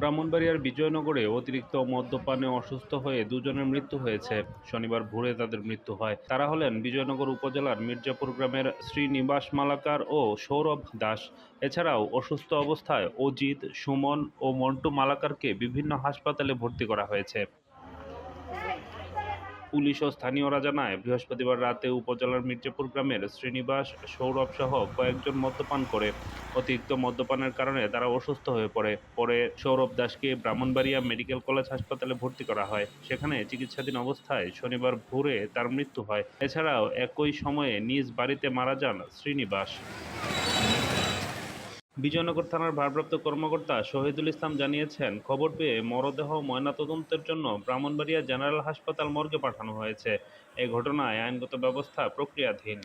ব্রাহ্মণবাড়িয়ার বিজয়নগরে অতিরিক্ত মদ্যপানে অসুস্থ হয়ে দুজনের মৃত্যু হয়েছে। শনিবার ভোরে তাদের মৃত্যু হয়। তারা হলেন বিজয়নগর উপজেলার মির্জাপুর গ্রামের শ্রীনিবাস মালাকার ও সৌরভ দাস। এছাড়াও অসুস্থ অবস্থায় অজিত, সুমন ও মন্টু মালাকারকে বিভিন্ন হাসপাতালে ভর্তি করা হয়েছে। পুলিশ ও স্থানীয়রা জানায়, বৃহস্পতিবার রাতে উপজেলার মির্জাপুর গ্রামের শ্রীনিবাস সৌরভ সহ কয়েকজন মদ্যপান করে। অতিরিক্ত মদ্যপানের কারণে তারা অসুস্থ হয়ে পড়ে। পরে সৌরভ দাসকে ব্রাহ্মণবাড়িয়া মেডিকেল কলেজ হাসপাতালে ভর্তি করা হয়। সেখানে চিকিৎসাধীন অবস্থায় শনিবার ভোরে তার মৃত্যু হয়। এছাড়াও একই সময়ে নিজ বাড়িতে মারা যান শ্রীনিবাস। বিজয়নগর থানার ভারপ্রাপ্ত কর্মকর্তা শহীদুল ইসলাম জানিয়েছেন, খবর পেয়ে মরদেহ ময়নাতদন্তের জন্য ব্রাহ্মণবাড়িয়া জেনারেল হাসপাতাল মর্গে পাঠানো হয়েছে। এ ঘটনায় আইনগত ব্যবস্থা প্রক্রিয়াধীন।